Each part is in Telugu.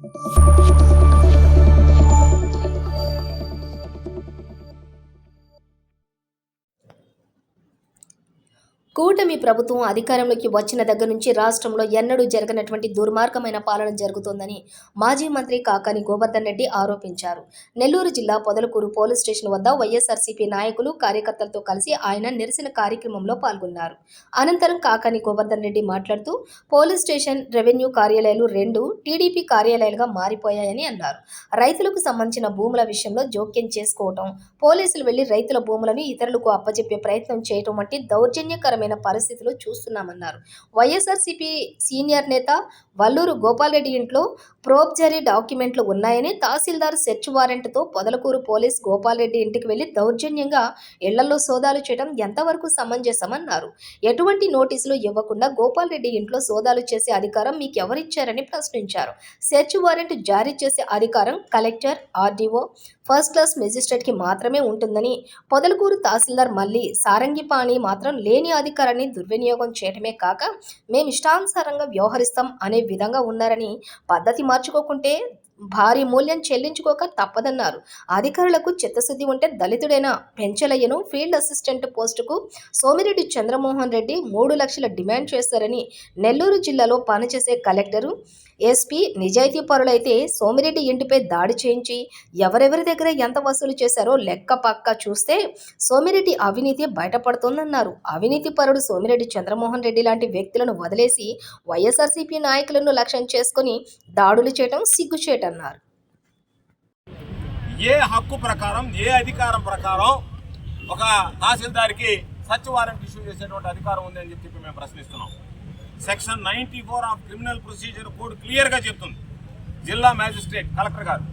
Thank you. కూటమి ప్రభుత్వం అధికారంలోకి వచ్చిన దగ్గర నుంచి రాష్ట్రంలో ఎన్నడూ జరగనటువంటి దుర్మార్గమైన పాలన జరుగుతోందని మాజీ మంత్రి కాకాని గోవర్ధన్ రెడ్డి ఆరోపించారు. నెల్లూరు జిల్లా పొదలకూరు పోలీస్ స్టేషన్ వద్ద వైఎస్ఆర్సీపీ నాయకులు కార్యకర్తలతో కలిసి ఆయన నిరసన కార్యక్రమంలో పాల్గొన్నారు. అనంతరం కాకాని గోవర్ధన్ రెడ్డి మాట్లాడుతూ పోలీస్ స్టేషన్ రెవెన్యూ కార్యాలయాలు రెండు టీడీపీ కార్యాలయాలుగా మారిపోయాయని అన్నారు. రైతులకు సంబంధించిన భూముల విషయంలో జోక్యం చేసుకోవటం పోలీసులు వెళ్ళి రైతుల భూములను ఇతరులకు అప్పచెప్పే ప్రయత్నం చేయటం వంటి దౌర్జన్యకరమైన పరిస్థితులు చూస్తున్నామన్నారు. వైఎస్ఆర్సీపీ సీనియర్ నేత వల్లూరు గోపాల్రెడ్డి ఇంట్లో ప్రోబ్జరీ డాక్యుమెంట్లు ఉన్నాయని తహసీల్దార్ సెర్చ్ వారెంట్తో పొదలకూరు పోలీస్ గోపాల్రెడ్డి ఇంటికి వెళ్ళి దౌర్జన్యంగా ఇళ్ళలో సోదాలు చేయడం ఎంతవరకు సమంజసమన్నారు. ఎటువంటి నోటీసులు ఇవ్వకుండా గోపాల్రెడ్డి ఇంట్లో సోదాలు చేసే అధికారం మీకు ఎవరిచ్చారని ప్రశ్నించారు. సెర్చ్ వారెంట్ జారీ చేసే అధికారం కలెక్టర్ ఆర్డీఓ ఫస్ట్ క్లాస్ మెజిస్ట్రేట్కి మాత్రమే ఉంటుందని పొదలకూరు తహసీల్దార్ మళ్ళీ సారంగిపాణి మాత్రం లేని అధికారాన్ని దుర్వినియోగం చేయడమే కాక మేము ఇష్టానుసారంగా వ్యవహరిస్తాం అనే విధంగా ఉన్నారని పద్ధతి మార్చుకోకుంటే భారీ మూల్యం చెల్లించుకోక తప్పదన్నారు. అధికారులకు చిత్తశుద్ధి ఉంటే దళితుడైన? పెంచలయ్యను. ఫీల్డ్ అసిస్టెంట్ పోస్టుకు సోమిరెడ్డి చంద్రమోహన్ రెడ్డి మూడు లక్షల డిమాండ్ చేశారని నెల్లూరు జిల్లాలో పనిచేసే కలెక్టరు ఎస్పీ నిజాయితీ పరులైతే సోమిరెడ్డి ఇంటిపై దాడి చేయించి ఎవరెవరి దగ్గర ఎంత వసూలు చేశారో లెక్క పక్క చూస్తే సోమిరెడ్డి అవినీతి బయటపడుతోందన్నారు. అవినీతి పరుడు సోమిరెడ్డి చంద్రమోహన్ రెడ్డి లాంటి వ్యక్తులను వదిలేసి వైఎస్ఆర్సీపీ నాయకులను లక్ష్యం చేసుకుని దాడులు చేయడం సిగ్గుచేటన్నారు ఏ హక్కు ప్రకారం ఏ అధికారం ప్రకారం ఒక తహసీల్దార్కి సచ్ వారెంట్ ఇష్యూ చేసేటువంటి అధికారం ఉంది అని చెప్పి మేము ప్రశ్నిస్తున్నాం. Section ninety four of criminal procedure code క్లియర్గా చెప్తుంది. జిల్లా మ్యాజిస్ట్రేట్ కలెక్టర్ గారు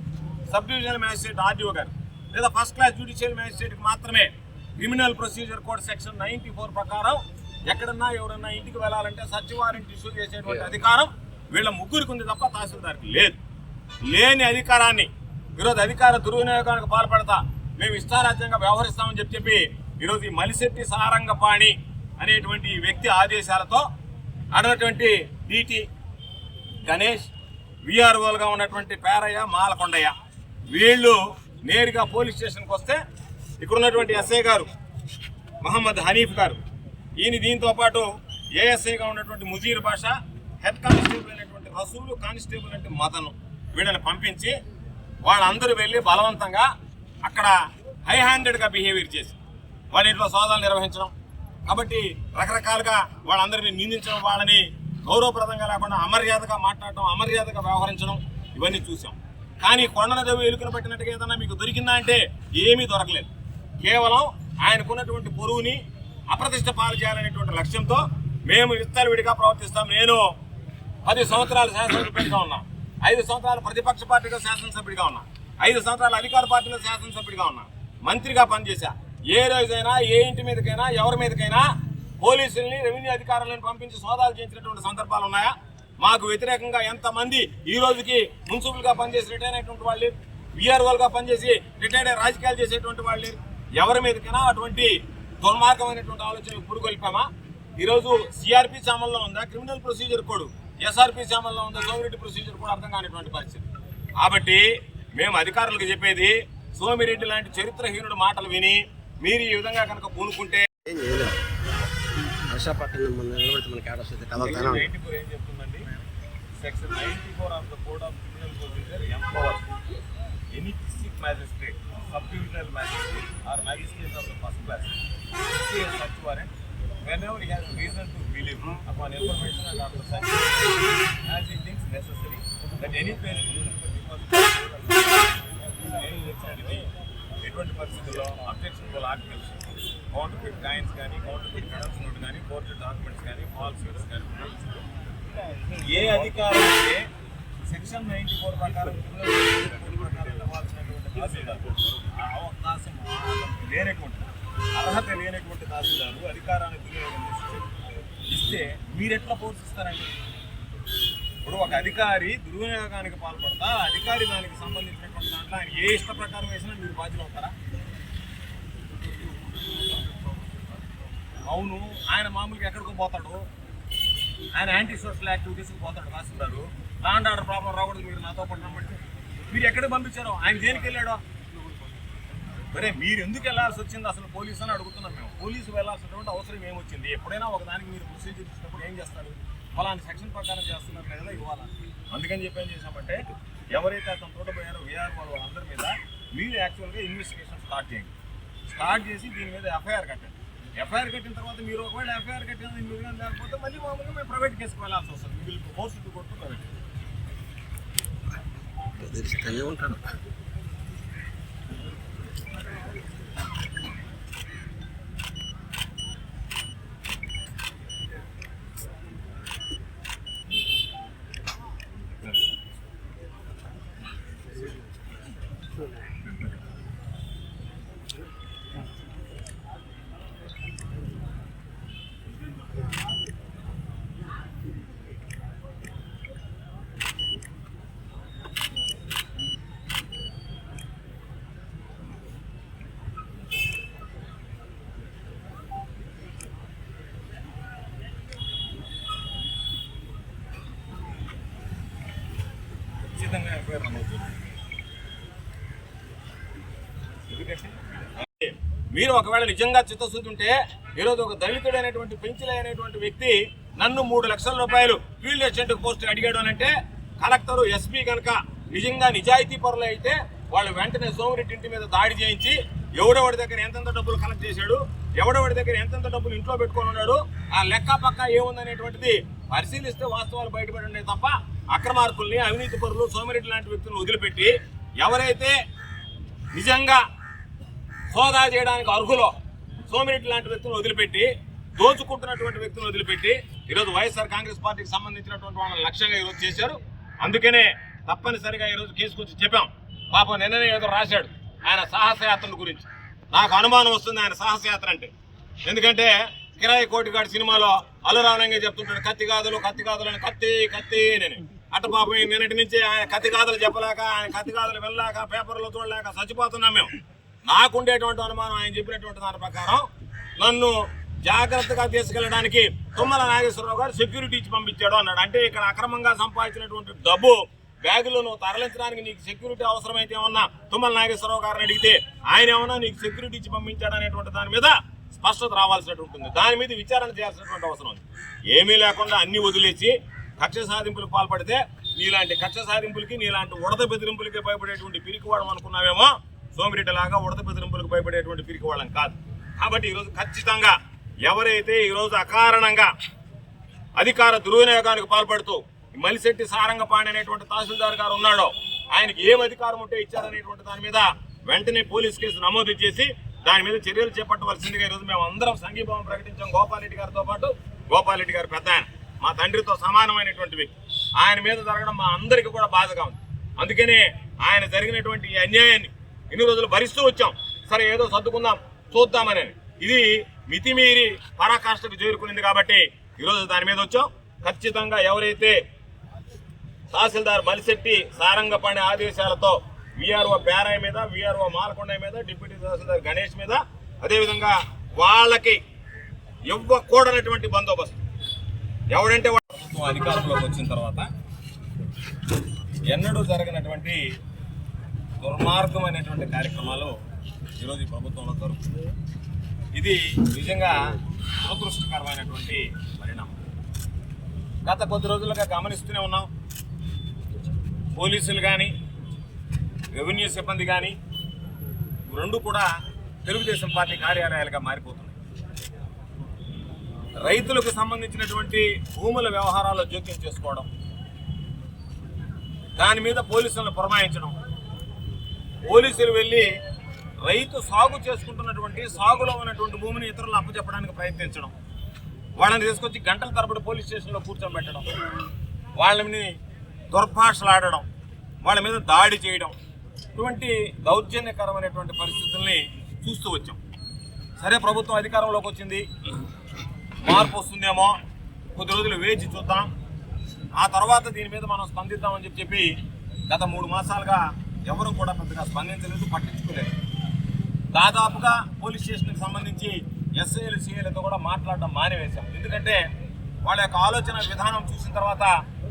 సబ్ డివిజనల్ మ్యాజిస్ట్రేట్ ఆర్డీఓ గారు లేదా ఫస్ట్ క్లాస్ జ్యుడిషియల్ మ్యాజిస్ట్రేట్కి మాత్రమే criminal procedure code section ninety four ప్రకారం ఎక్కడన్నా ఎవరన్నా ఇంటికి వెళ్ళాలంటే సచ్ వారెంట్ ఇష్యూ చేసేటువంటి అధికారం వీళ్ళ ముగ్గురికి ఉంది తప్ప తహసీల్దార్కి లేదు. లేని అధికారాన్ని ఈరోజు అధికార దుర్వినియోగానికి పాల్పడతా మేము ఇష్టారాజ్యంగా వ్యవహరిస్తామని చెప్పి చెప్పి ఈరోజు ఈ మలిశెట్టి సారంగపాణి అనేటువంటి వ్యక్తి ఆదేశాలతో అడినటువంటి డిటి గణేష్ విఆర్ఓలుగా ఉన్నటువంటి పేరయ్య మాలకొండయ్య వీళ్ళు నేరుగా పోలీస్ స్టేషన్కి వస్తే ఇక్కడ ఉన్నటువంటి ఎస్ఐ గారు మహమ్మద్ హనీఫ్ గారు ఈయన దీంతో పాటు ఏఎస్ఐగా ఉన్నటువంటి ముజీర్ బాషా హెడ్ కానిస్టేబుల్ అయినటువంటి రసూలు కానిస్టేబుల్ అంటే మదను. వీళ్ళని పంపించి వాళ్ళందరూ వెళ్ళి బలవంతంగా అక్కడ హై హ్యాండెడ్గా బిహేవియర్ చేసి వాళ్ళ ఇంట్లో సోదాలు నిర్వహించడం. కాబట్టి రకరకాలుగా వాళ్ళందరినీ నిందించడం వాళ్ళని గౌరవప్రదంగా లేకుండా అమర్యాదగా మాట్లాడటం అమర్యాదగా వ్యవహరించడం ఇవన్నీ చూసాం. కానీ కొండనదేవి ఎలుకను పట్టినట్టుగా ఏదన్నా మీకు దొరికిందా అంటే ఏమీ దొరకలేదు. కేవలం ఆయనకున్నటువంటి పొరువుని అప్రతిష్ట పాలు చేయాలనేటువంటి లక్ష్యంతో మేము విడిగా ప్రవర్తిస్తాం. నేను పది సంవత్సరాలు శాసనసభ్యుడిగా ఉన్నాను. ఐదు సంవత్సరాలు ప్రతిపక్ష పార్టీలో శాసనసభ్యుడిగా ఉన్నా. ఐదు సంవత్సరాలు అధికార పార్టీలో శాసనసభ్యుడిగా ఉన్నా. మంత్రిగా పనిచేశా. ఏ రోజైనా ఏ ఇంటి మీదకైనా ఎవరి మీదకైనా పోలీసుల్ని రెవెన్యూ అధికారులను పంపించి సోదాలు చేయించినటువంటి సందర్భాలు ఉన్నాయా? మాకు వ్యతిరేకంగా ఎంతమంది ఈ రోజుకి మున్సిపల్గా పనిచేసి రిటైర్ అయినటువంటి వాళ్ళు విఆర్ఓలుగా పనిచేసి రిటైర్డ్ అయ్యి రాజకీయాలు చేసేటువంటి వాళ్ళు ఎవరి మీదకైనా అటువంటి దుర్మార్గమైనటువంటి ఆలోచనకు పురుగొల్పామా? ఈరోజు సిఆర్పి చామల్లో ఉందా? క్రిమినల్ ప్రొసీజర్ కోడ్ ఎస్ఆర్పి చామల్లో ఉందా సోమిరెడ్డి ప్రొసీజర్ కూడా అర్థం కానిటువంటి పరిస్థితి. కాబట్టి మేము అధికారులకు చెప్పేది సోమిరెడ్డి లాంటి చరిత్రహీనుడు మాటలు విని మీరు ఈ విధంగా కనుక పూనుకుంటే ఏం చేయలేం. వర్షాపట్నం నిలబడితే మనకి ఆడ వస్తుంది ఏం చెప్తుందండి? Section ninety four of the code of criminal procedure empower any district magistrate sub divisional magistrate or magistrate of the first class such warrant whenever he has reason to believe upon information and after such as he thinks necessary that any person ఎటువంటి పరిస్థితుల్లో objectionable articles counterfeit coins కానీ కౌంటర్ ఫిట్ కరెన్సీ నోట్ కానీ కోర్టు డాక్యుమెంట్స్ కానీ ఫాల్స్ సీట్స్ కానీ ఏ అధికారం అయితే సెక్షన్ నైన్టీ ఫోర్ ప్రకారం criminal procedure code ప్రకారం ఇవ్వాల్సినటువంటి తహసీల్దార్ ఆ అవకాశం లేనటువంటి అర్హత లేనటువంటి తహసీల్దారు అధికారాన్ని దుర్వినియోగం ఇస్తే మీరెట్లా పోషిస్తారండి ఇప్పుడు ఒక అధికారి దుర్వినియోగానికి పాల్పడతా అధికారి దానికి సంబంధించినటువంటి దాంట్లో ఆయన ఏ ఇష్ట ప్రకారం వేసినా మీరు బాధ్యులు అవుతారా? అవును ఆయన మామూలుగా ఎక్కడికో పోతాడు. ఆయన యాంటీ సోషల్ యాక్టివిటీస్కి పోతాడు రాస్తున్నారు లాండ్ ఆర్డర్ ప్రాబ్లం రాకూడదు మీరు నాతో పాటు రమ్మంటే. మీరు ఎక్కడికి పంపించారో? ఆయన దేనికి వెళ్ళాడో? మరే మీరు ఎందుకు వెళ్ళాల్సి వచ్చింది? అసలు పోలీసు అని అడుగుతున్నాం మేము. పోలీసు వెళ్ళాల్సినటువంటి అవసరం ఏమొచ్చింది? ఎప్పుడైనా ఒక దానికి మీరు ప్రొసీజర్ ఇచ్చినప్పుడు ఏం చేస్తారు? ఫలాని సెక్షన్ ప్రకారం చేస్తున్నారు కదా ఇవ్వాలా అందుకని చెప్పి ఏం చేశామంటే ఎవరైతే అతను తోటపోయారో వీఆర్ వాళ్ళు వాళ్ళందరి మీద మీరు యాక్చువల్గా ఇన్వెస్టిగేషన్ స్టార్ట్ చేయండి. స్టార్ట్ చేసి దీని మీద ఎఫ్ఐఆర్ కట్టండి. ఎఫ్ఐఆర్ కట్టిన తర్వాత మీరు ఒకవేళ ఎఫ్ఐఆర్ కట్టిన మీరు లేకపోతే మళ్ళీ మామూలుగా మేము ప్రైవేట్ కేసుకు వెళ్ళాల్సి వస్తుంది. మీరు ఫోర్స్ కొట్టు ప్రైవేట్. ఖచ్చితంగా ఎఫ్ఐఆర్ నమోదు మీరు ఒకవేళ నిజంగా చిత్తశుద్ధి ఉంటే ఈరోజు ఒక దళితుడైనటువంటి పెంచులైనటువంటి వ్యక్తి నన్ను మూడు లక్షల రూపాయలు ఫీల్డ్ అసిస్టెంట్ పోస్ట్ అడిగాడు అని అంటే కలెక్టర్ ఎస్పీ కనుక నిజంగా నిజాయితీ పరులు అయితే వాళ్ళు వెంటనే సోమిరెడ్డి ఇంటి మీద దాడి చేయించి ఎవడెవడి దగ్గర ఎంతెంత డబ్బులు కలెక్ట్ చేశాడు ఎవడెవడి దగ్గర ఎంతెంత డబ్బులు ఇంట్లో పెట్టుకొని ఉన్నాడు ఆ లెక్క పక్క ఏముందనేటువంటిది పరిశీలిస్తే వాస్తవాలు బయటపడి ఉన్నాయి తప్ప అక్రమార్కుల్ని అవినీతి పరులు సోమిరెడ్డి లాంటి వ్యక్తులను వదిలిపెట్టి ఎవరైతే నిజంగా సోదా చేయడానికి అర్హులో సోమిరెడ్డి లాంటి వ్యక్తులను వదిలిపెట్టి దోచుకుంటున్నటువంటి వ్యక్తులను వదిలిపెట్టి ఈరోజు వైఎస్ఆర్ కాంగ్రెస్ పార్టీకి సంబంధించినటువంటి వాళ్ళని లక్ష్యంగా ఈరోజు చేశారు. అందుకనే తప్పనిసరిగా ఈరోజు కేసుకొచ్చి చెప్పాం. పాపం నిన్ననే ఏదో రాశాడు ఆయన సాహసయాత్రల గురించి. నాకు అనుమానం వస్తుంది ఆయన సాహసయాత్ర అంటే. ఎందుకంటే కిరాయి కోటిగాడి సినిమాలో అల్లురావణంగా చెప్తుంటాడు కత్తి కాదులు కత్తి కాదులు అని కత్తి కత్తి నేను అట్ట పాపం నిన్నటి నుంచి ఆయన కత్తి చెప్పలేక ఆయన కత్తి గాదులు వెళ్ళలేక పేపర్లు చూడలేక చచ్చిపోతున్నాం మేము. నాకుండేటువంటి అనుమానం ఆయన చెప్పినటువంటి దాని ప్రకారం నన్ను జాగ్రత్తగా తీసుకెళ్ళడానికి తుమ్మల నాగేశ్వరరావు గారు సెక్యూరిటీ ఇచ్చి పంపించాడు అన్నాడు. అంటే ఇక్కడ అక్రమంగా సంపాదించినటువంటి డబ్బు బ్యాగులో నువ్వు తరలించడానికి నీకు సెక్యూరిటీ అవసరమైతే ఏమన్నా తుమ్మల నాగేశ్వరరావు గారిని అడిగితే ఆయన ఏమన్నా నీకు సెక్యూరిటీ ఇచ్చి పంపించాడు అనేటువంటి దాని మీద స్పష్టత రావాల్సినట్టు ఉంటుంది. దాని మీద విచారణ చేయాల్సినటువంటి అవసరం ఉంది. ఏమీ లేకుండా అన్ని వదిలేసి కక్ష సాధింపులకు పాల్పడితే నీలాంటి కక్ష సాధింపులకి నీలాంటి ఉడత బెదిరింపులకి భయపడేటువంటి పిరికివాడం అనుకున్నావేమో? సోమిరెడ్డి లాగా ఉడత బెదిరింపులకు భయపడేటువంటి పిరికివాళ్ళం కాదు. కాబట్టి ఈరోజు ఖచ్చితంగా ఎవరైతే ఈరోజు అకారణంగా అధికార దుర్వినియోగానికి పాల్పడుతూ మలిశెట్టి సారంగపాణి అనేటువంటి తహసీల్దార్ గారు ఉన్నాడో ఆయనకి ఏం అధికారం ఉంటే ఇచ్చారనేటువంటి దాని మీద వెంటనే పోలీస్ కేసు నమోదు చేసి దాని మీద చర్యలు చేపట్టవలసిందిగా ఈరోజు మేము అందరం సంఘీభావం ప్రకటించాం. గోపాలరెడ్డి గారితో పాటు గోపాలరెడ్డి గారు పెద్ద ఆయన. మా తండ్రితో సమానమైనటువంటి వ్యక్తి. ఆయన మీద జరగడం మా అందరికీ కూడా బాధగా ఉంది. అందుకనే ఆయన జరిగినటువంటి ఈ అన్యాయాన్ని ఇన్ని రోజులు భరిస్తూ వచ్చాం. సరే ఏదో సర్దుకుందాం చూద్దామని ఇది మితిమీరి పరాకాష్ఠకు చేరుకునింది కాబట్టి ఈరోజు దాని మీద వచ్చాం. ఖచ్చితంగా ఎవరైతే తహసీల్దార్ మలిశెట్టి సారంగపాణి ఆదేశాలతో విఆర్ఓ పేరాయ్ మీద విఆర్ఓ మాలకొండ మీద డిప్యూటీ తహసీల్దార్ గణేష్ మీద అదేవిధంగా వాళ్ళకి ఇవ్వకూడనటువంటి బందోబస్తు. ఎవడంటే ప్రభుత్వం అధికారంలోకి వచ్చిన తర్వాత ఎన్నడూ జరగనటువంటి దుర్మార్గమైనటువంటి కార్యక్రమాలు ఈరోజు ఈ ప్రభుత్వంలో జరుగుతుంది ఇది నిజంగా దురదృష్టకరమైనటువంటి పరిణామం. గత కొద్ది రోజులుగా గమనిస్తూనే ఉన్నాం. పోలీసులు కానీ రెవెన్యూ సిబ్బంది కానీ రెండు కూడా తెలుగుదేశం పార్టీ కార్యాలయాలుగా మారిపోతున్నాయి రైతులకు సంబంధించినటువంటి భూముల వ్యవహారాల్లో జోక్యం చేసుకోవడం దాని మీద పోలీసులను పురమాయించడం. పోలీసులు వెళ్ళి రైతు సాగు చేసుకుంటున్నటువంటి సాగులో ఉన్నటువంటి భూమిని ఇతరులు అప్పచెప్పడానికి ప్రయత్నించడం వాళ్ళని తీసుకొచ్చి గంటల తరబడి పోలీస్ స్టేషన్లో కూర్చోబెట్టడం వాళ్ళని దుర్భాషలాడడం వాళ్ళ మీద దాడి చేయడం ఇటువంటి దౌర్జన్యకరమైనటువంటి పరిస్థితుల్ని చూస్తూ వచ్చాం. సరే ప్రభుత్వం అధికారంలోకి వచ్చింది. మార్పు వస్తుందేమో కొద్ది రోజులు వేచి చూద్దాం. ఆ తర్వాత దీని మీద మనం స్పందిద్దామని చెప్పి చెప్పి గత మూడు మాసాలుగా ఎవరు కూడా పెద్దగా స్పందించలేదు పట్టించుకోలేదు. దాదాపుగా పోలీస్ స్టేషన్కి సంబంధించి ఎస్ఐలు సిఐలతో కూడా మాట్లాడడం మానేవేశాం. ఎందుకంటే వాళ్ళ యొక్క ఆలోచన విధానం చూసిన తర్వాత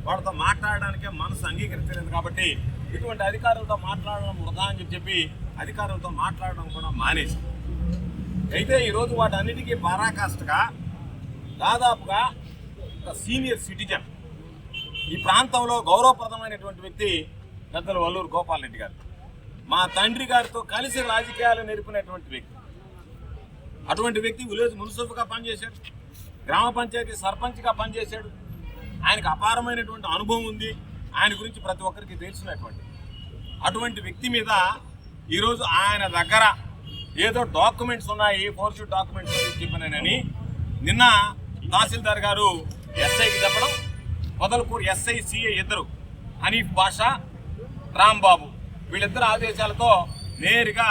వాళ్ళతో మాట్లాడడానికే మనసు అంగీకరించలేదు కాబట్టి ఇటువంటి అధికారులతో మాట్లాడడం వృధా అని చెప్పి అధికారులతో మాట్లాడడం కూడా మానేసి అయితే ఈరోజు వాటన్నిటికీ పరాకాష్ఠగా దాదాపుగా ఒక సీనియర్ సిటిజన్ ఈ ప్రాంతంలో గౌరవప్రదమైనటువంటి వ్యక్తి పెద్దలు వల్లూరు గోపాల్ రెడ్డి గారు. మా తండ్రి గారితో కలిసి రాజకీయాలు నేర్పినటువంటి వ్యక్తి. అటువంటి వ్యక్తి విలేజ్ మున్సిపల్గా పనిచేశాడు గ్రామ పంచాయతీ సర్పంచ్గా పనిచేశాడు. ఆయనకు అపారమైనటువంటి అనుభవం ఉంది. ఆయన గురించి ప్రతి ఒక్కరికి తెలిసినటువంటి అటువంటి వ్యక్తి మీద ఈరోజు ఆయన దగ్గర ఏదో డాక్యుమెంట్స్ ఉన్నాయి ఫోర్షూట్ డాక్యుమెంట్స్ చెప్పినానని నిన్న తహసీల్దార్ గారు ఎస్ఐకి చెప్పడం మొదలుపూర్ ఎస్ఐ సిఐ ఇద్దరు హనీఫ్ బాషా రాంబాబు. వీళ్ళిద్దరు ఆదేశాలతో నేరుగా